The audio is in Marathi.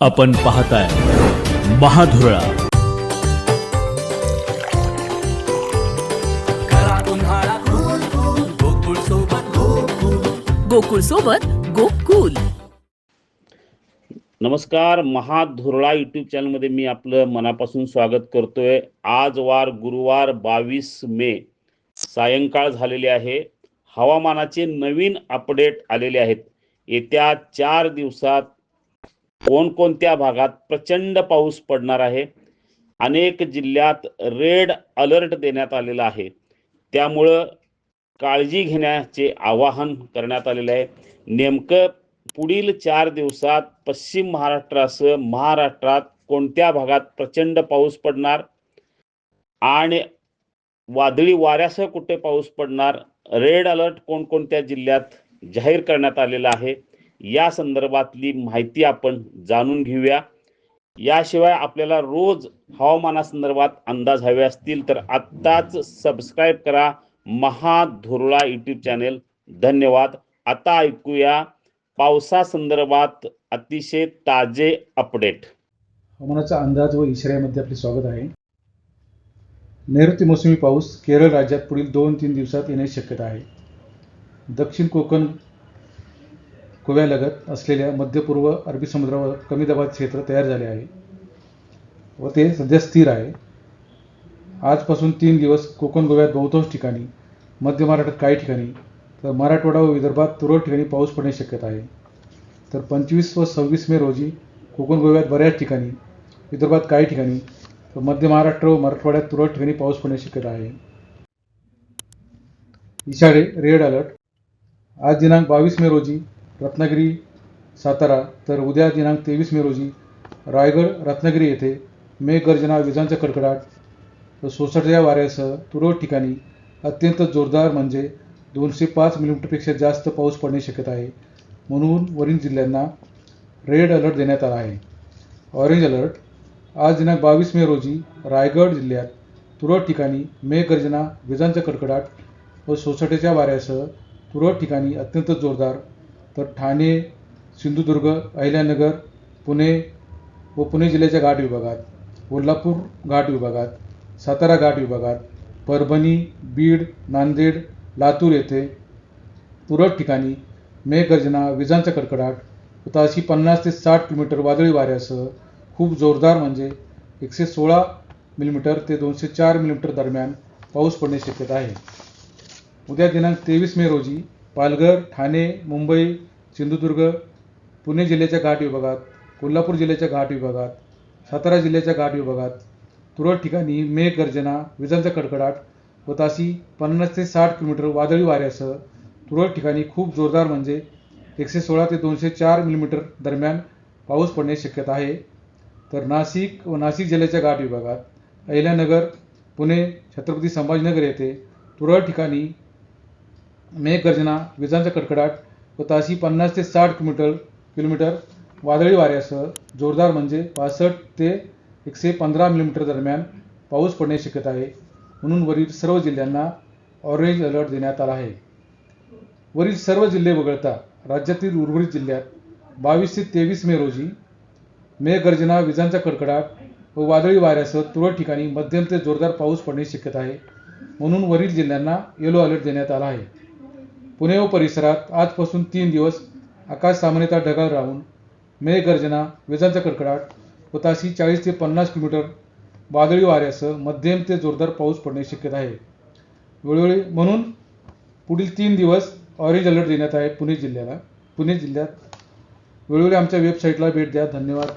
आपण पाहताय महाधुरळा. गोकुळ सोबत गोकुल नमस्कार महाधुरळा यूट्यूब चॅनलमध्ये मी आपलं मनापासून स्वागत करतोय. आज वार गुरुवार बावीस मे. सायंकाळ झालेली आहे. हवामानाचे नवीन अपडेट आलेले आहेत. येत्या चार दिवसात कोणकोणत्या भागात प्रचंड पाऊस पडणार आहे? अनेक जिल्ह्यात रेड अलर्ट देण्यात आलेला आहे. त्यामुळं काळजी घेण्याचे आवाहन करण्यात आलेलं आहे. नेमकं पुढील चार दिवसात पश्चिम महाराष्ट्रासह महाराष्ट्रात कोणत्या भागात प्रचंड पाऊस पडणार? आणि वादळी वाऱ्यासह कुठे पाऊस पडणार? रेड अलर्ट कोणकोणत्या जिल्ह्यात जाहीर करण्यात आलेला आहे? या संदर्भातली माहिती आपण जाणून घेऊया. याशिवाय आपल्याला रोज हवामानासंदर्भात अंदाज हवे असतील तर आत्ताच सबस्क्राईब करा महाधुरळा यूट्यूब चॅनेल धन्यवाद. आता ऐकूया पावसासंदर्भात अतिशय ताजे अपडेट हवामानाचा अंदाज व इशाऱ्यामध्ये आपले स्वागत आहे. नैऋत्य मोसमी पाऊस केरळ राज्यात पुढील दोन तीन दिवसात येण्याची शक्यता आहे. दक्षिण कोकण गोव्यालगत असलेल्या मध्य पूर्व अरबी समुद्रावर कमी दाबाचे क्षेत्र तयार झाले आहे व ते सध्या स्थिर आहे. आजपासून तीन दिवस कोकण गोव्यात बहुतांश ठिकाणी मध्य महाराष्ट्रात काही ठिकाणी तर मराठवाडा व विदर्भात तुरळक ठिकाणी पाऊस पडण्याची शक्यता आहे. तर पंचवीस व सव्वीस मे रोजी कोकण गोव्यात बऱ्याच ठिकाणी विदर्भात काही ठिकाणी तर मध्य महाराष्ट्र व मराठवाड्यात तुरळक ठिकाणी पाऊस पडण्याची शक्यता आहे. इशारे रेड अलर्ट. आज दिनांक बावीस मे रोजी रत्नागिरी सातारा. तर उद्या दिनांक तेवीस मे रोजी रायगड रत्नागिरी येथे मेघगर्जना विजांचा कडकडाट व सोसाट्याच्या वाऱ्यासह तुरळक ठिकाणी अत्यंत जोरदार म्हणजे दोनशे पाच मिलीमीटरपेक्षा जास्त पाऊस पडण्याची शक्यता आहे. म्हणून वरील जिल्ह्यांना रेड अलर्ट देण्यात आला आहे. Orange alert. आज दिनांक बावीस मे रोजी रायगड जिल्ह्यात तुरळक ठिकाणी मेघगर्जना विजांचा कडकडाट व सोसाट्याच्या वाऱ्यासह तुरळक ठिकाणी अत्यंत जोरदार तर ठाणे सिंधुदुर्ग अहिल्यानगर पुणे व पुणे जिल्ह्याच्या घाट विभागात कोल्हापूर घाट विभागात सातारा घाट विभागात परभणी बीड नांदेड लातूर येथे तुरळक ठिकाणी मेघगर्जना विजांचा कडकडाट ताशी पन्नास ते साठ किलोमीटर वादळी वाऱ्यासह खूप जोरदार म्हणजे एकशे सोळा मिलीमीटर ते दोनशे चार मिलीमीटर दरम्यान पाऊस पडण्याची शक्यता आहे. उद्या दिनांक तेवीस मे रोजी पालघर ठाणे मुंबई सिंधुदुर्ग पुणे जिल्ह्याच्या घाट विभागात कोल्हापूर जिल्ह्याच्या घाट विभागात सातारा जिल्ह्याच्या घाट विभागात तुरळक ठिकाणी मेघगर्जना विजांचा कडकडाट व ताशी पन्नास ते साठ किलोमीटर वादळी वाऱ्यासह तुरळक ठिकाणी खूप जोरदार म्हणजे एकशे सोळा ते दोनशे चार मिलीमीटर दरम्यान पाऊस पडण्याची शक्यता आहे. तर नाशिक व नाशिक जिल्ह्याच्या घाट विभागात अहिल्यानगर पुणे छत्रपती संभाजीनगर येथे तुरळक ठिकाणी मेघगर्जना विजांचा कडकडाट व ताशी पन्नास ते साठ किलोमीटर किलोमीटर वादळी वाऱ्यासह जोरदार म्हणजे पासष्ट ते एकशे पंधरा मिलीमीटर दरम्यान पाऊस पडण्याची शक्यता आहे म्हणून वरील सर्व जिल्ह्यांना ऑरेंज अलर्ट देण्यात आला आहे. वरील सर्व जिल्हे वगळता राज्यातील उर्वरित जिल्ह्यात बावीस ते तेवीस मे रोजी मेघगर्जना विजांचा कडकडाट व वादळी वाऱ्यासह तुरळक ठिकाणी मध्यम ते जोरदार पाऊस पडण्याची शक्यता आहे म्हणून वरील जिल्ह्यांना येलो अलर्ट देण्यात आला आहे. पुणे व परिसरात आजपासून तीन दिवस आकाश सामान्यतः ढगाळ राहून मेघगर्जना विजांचा कडकडाट व ताशी चाळीस ते पन्नास किलोमीटर वादळी वाऱ्यासह मध्यम ते जोरदार पाऊस पडण्याची शक्यता आहे. वेळोवेळी म्हणून पुढील तीन दिवस ऑरेंज अलर्ट देण्यात आहे पुणे जिल्ह्याला. पुणे जिल्ह्यात वेळोवेळी आमच्या वेबसाईटला भेट द्या. धन्यवाद.